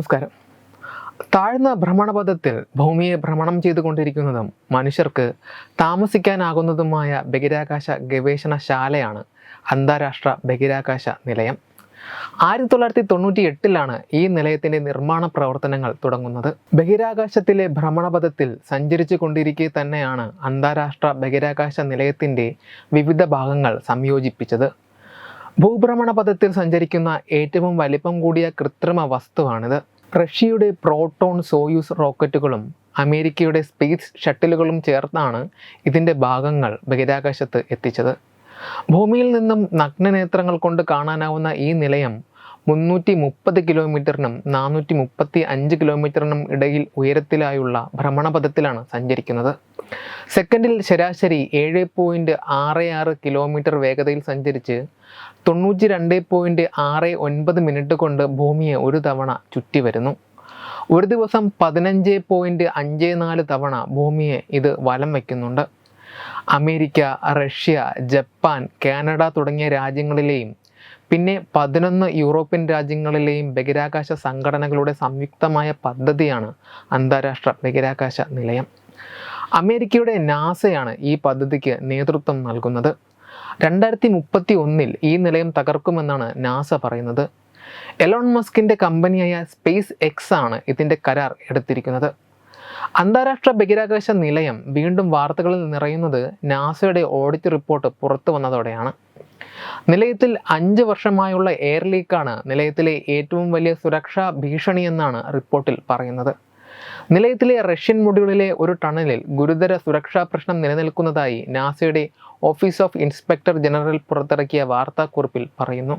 നമസ്കാരം. താഴ്ന്ന ഭ്രമണപഥത്തിൽ ഭൂമിയെ ഭ്രമണം ചെയ്തുകൊണ്ടിരിക്കുന്നതും മനുഷ്യർക്ക് താമസിക്കാനാകുന്നതുമായ ബഹിരാകാശ ഗവേഷണശാലയാണ് അന്താരാഷ്ട്ര ബഹിരാകാശ നിലയം. ആയിരത്തി തൊള്ളായിരത്തി തൊണ്ണൂറ്റി എട്ടിലാണ് ഈ നിലയത്തിന്റെ നിർമ്മാണ പ്രവർത്തനങ്ങൾ തുടങ്ങുന്നത്. ബഹിരാകാശത്തിലെ ഭ്രമണപഥത്തിൽ സഞ്ചരിച്ചു കൊണ്ടിരിക്കെ തന്നെയാണ് അന്താരാഷ്ട്ര ബഹിരാകാശ നിലയത്തിന്റെ വിവിധ ഭാഗങ്ങൾ സംയോജിപ്പിച്ചത്. ഭൂഭ്രമണ പഥത്തിൽ സഞ്ചരിക്കുന്ന ഏറ്റവും വലിപ്പം കൂടിയ കൃത്രിമ വസ്തുവാണിത്. റഷ്യയുടെ പ്രോട്ടോൺ സോയൂസ് റോക്കറ്റുകളും അമേരിക്കയുടെ സ്പേസ് ഷട്ടിലുകളും ചേർത്താണ് ഇതിന്റെ ഭാഗങ്ങൾ ബഹിരാകാശത്ത് എത്തിച്ചത്. ഭൂമിയിൽ നിന്നും നഗ്നനേത്രങ്ങൾ കൊണ്ട് കാണാനാവുന്ന ഈ നിലയം മുന്നൂറ്റി മുപ്പത് കിലോമീറ്ററിനും നാനൂറ്റി മുപ്പത്തി അഞ്ച് കിലോമീറ്ററിനും ഇടയിൽ ഉയരത്തിലായുള്ള ഭ്രമണപഥത്തിലാണ് സഞ്ചരിക്കുന്നത്. സെക്കൻഡിൽ ശരാശരി ഏഴ് പോയിന്റ് ആറ് ആറ് കിലോമീറ്റർ വേഗതയിൽ സഞ്ചരിച്ച് തൊണ്ണൂറ്റി രണ്ട് പോയിന്റ് ആറ് ഒൻപത് മിനിറ്റ് കൊണ്ട് ഭൂമിയെ ഒരു തവണ ചുറ്റി വരുന്നു. ഒരു ദിവസം പതിനഞ്ച് പോയിന്റ് അഞ്ച് നാല് തവണ ഭൂമിയെ ഇത് വലം വയ്ക്കുന്നുണ്ട്. അമേരിക്ക റഷ്യ ജപ്പാൻ കാനഡ തുടങ്ങിയ രാജ്യങ്ങളിലെയും പിന്നെ പതിനൊന്ന് യൂറോപ്യൻ രാജ്യങ്ങളിലെയും ബഹിരാകാശ സംഘടനകളുടെ സംയുക്തമായ പദ്ധതിയാണ് അന്താരാഷ്ട്ര ബഹിരാകാശ നിലയം. അമേരിക്കയുടെ നാസയാണ് ഈ പദ്ധതിക്ക് നേതൃത്വം നൽകുന്നത്. രണ്ടായിരത്തി മുപ്പത്തി ഒന്നിൽ ഈ നിലയം തകർക്കുമെന്നാണ് നാസ പറയുന്നത്. എലോൺ മസ്കിന്റെ കമ്പനിയായ സ്പേസ് എക്സ് ആണ് ഇതിന്റെ കരാർ എടുത്തിരിക്കുന്നത്. അന്താരാഷ്ട്ര ബഹിരാകാശ നിലയം വീണ്ടും വാർത്തകളിൽ നിറയുന്നത് നാസയുടെ ഓഡിറ്റ് റിപ്പോർട്ട് പുറത്തു വന്നതോടെയാണ്. നിലയത്തിൽ അഞ്ച് വർഷമായുള്ള എയർ ലീക്കാണ് നിലയത്തിലെ ഏറ്റവും വലിയ സുരക്ഷാ ഭീഷണിയെന്നാണ് റിപ്പോർട്ടിൽ പറയുന്നത്. നിലയത്തിലെ റഷ്യൻ മൊഡ്യൂളിലെ ഒരു ടണലിൽ ഗുരുതര സുരക്ഷാ പ്രശ്നം നിലനിൽക്കുന്നതായി നാസയുടെ ഓഫീസ് ഓഫ് ഇൻസ്പെക്ടർ ജനറൽ പുറത്തിറക്കിയ വാർത്താക്കുറിപ്പിൽ പറയുന്നു.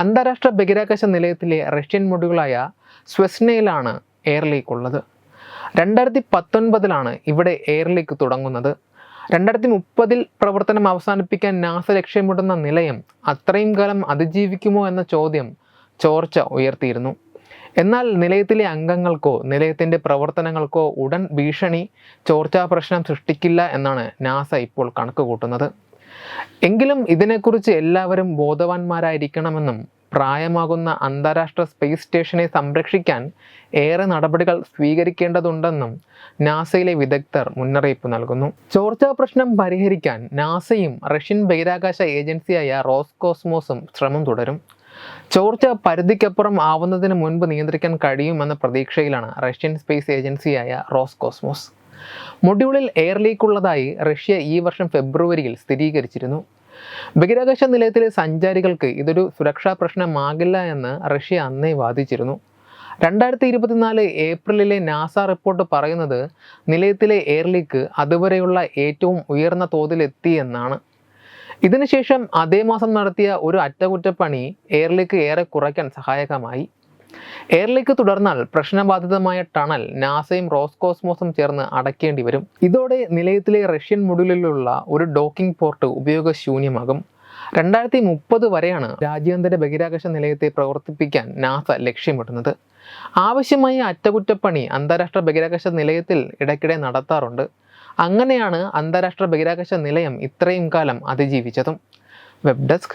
അന്താരാഷ്ട്ര ബഹിരാകാശ നിലയത്തിലെ റഷ്യൻ മൊഡ്യൂളായ സ്വെസ്നയിലാണ് എയർ ലീക്ക് ഉള്ളത് രണ്ടായിരത്തി പത്തൊൻപതിലാണ് ഇവിടെ എയർലേക്ക് തുടങ്ങുന്നത്. രണ്ടായിരത്തി മുപ്പതിൽ പ്രവർത്തനം അവസാനിപ്പിക്കാൻ നാസ ലക്ഷ്യമിടുന്ന നിലയം അത്രയും കാലം അതിജീവിക്കുമോ എന്ന ചോദ്യം ചോർച്ച ഉയർത്തിയിരുന്നു. എന്നാൽ നിലയത്തിലെ അംഗങ്ങൾക്കോ നിലയത്തിന്റെ പ്രവർത്തനങ്ങൾക്കോ ഉടൻ ഭീഷണി ചോർച്ചാ പ്രശ്നം സൃഷ്ടിക്കില്ല എന്നാണ് നാസ ഇപ്പോൾ കണക്ക് കൂട്ടുന്നത് എങ്കിലും ഇതിനെക്കുറിച്ച് എല്ലാവരും ബോധവാന്മാരായിരിക്കണമെന്നും പ്രായമാകുന്ന അന്താരാഷ്ട്ര സ്പേസ് സ്റ്റേഷനെ സംരക്ഷിക്കാൻ ഏറെ നടപടികൾ സ്വീകരിക്കേണ്ടതുണ്ടെന്നും നാസയിലെ വിദഗ്ധർ മുന്നറിയിപ്പ് നൽകുന്നു. ചോർച്ചാ പ്രശ്നം പരിഹരിക്കാൻ നാസയും റഷ്യൻ ബഹിരാകാശ ഏജൻസിയായ റോസ്കോസ്മോസും ശ്രമം തുടരും. ചോർച്ച പരിധിക്കപ്പുറം ആവുന്നതിന് മുൻപ് നിയന്ത്രിക്കാൻ കഴിയുമെന്ന പ്രതീക്ഷയിലാണ് റഷ്യൻ സ്പേസ് ഏജൻസിയായ റോസ്കോസ്മോസ്. മൊഡ്യൂളിൽ എയർ ലീക്ക് ഉള്ളതായി റഷ്യ ഈ വർഷം ഫെബ്രുവരിയിൽ സ്ഥിരീകരിച്ചിരുന്നു. ബഹിരാകാശ നിലയത്തിലെ സഞ്ചാരികൾക്ക് ഇതൊരു സുരക്ഷാ പ്രശ്നമാകില്ല എന്ന് റഷ്യ അന്നേ വാദിച്ചിരുന്നു. രണ്ടായിരത്തി ഇരുപത്തിനാല് ഏപ്രിലിലെ നാസ റിപ്പോർട്ട് പറയുന്നത് നിലയത്തിലെ എയർ ലീക്ക് അതുവരെയുള്ള ഏറ്റവും ഉയർന്ന തോതിലെത്തി എന്നാണ്. ഇതിനുശേഷം അതേ മാസം നടത്തിയ ഒരു അറ്റകുറ്റപ്പണി എയർലിക്ക് ഏറെ കുറയ്ക്കാൻ സഹായകമായി. എയർലിക്ക് തുടർന്നാൽ പ്രശ്നബാധിതമായ ടണൽ നാസയും റോസ്കോസ്മോസും ചേർന്ന് അടയ്ക്കേണ്ടി വരും. ഇതോടെ നിലയത്തിലെ റഷ്യൻ മുടിലുള്ള ഒരു ഡോക്കിംഗ് പോർട്ട് ഉപയോഗശൂന്യമാകും. രണ്ടായിരത്തി മുപ്പത് വരെയാണ് രാജ്യാന്തര ബഹിരാകാശ നിലയത്തെ പ്രവർത്തിപ്പിക്കാൻ നാസ ലക്ഷ്യമിടുന്നത്. ആവശ്യമായ അറ്റകുറ്റപ്പണി അന്താരാഷ്ട്ര ബഹിരാകാശ നിലയത്തിൽ ഇടയ്ക്കിടെ നടത്താറുണ്ട്. അങ്ങനെയാണ് അന്താരാഷ്ട്ര ബഹിരാകാശ നിലയം ഇത്രയും കാലം അതിജീവിച്ചതും. Web desk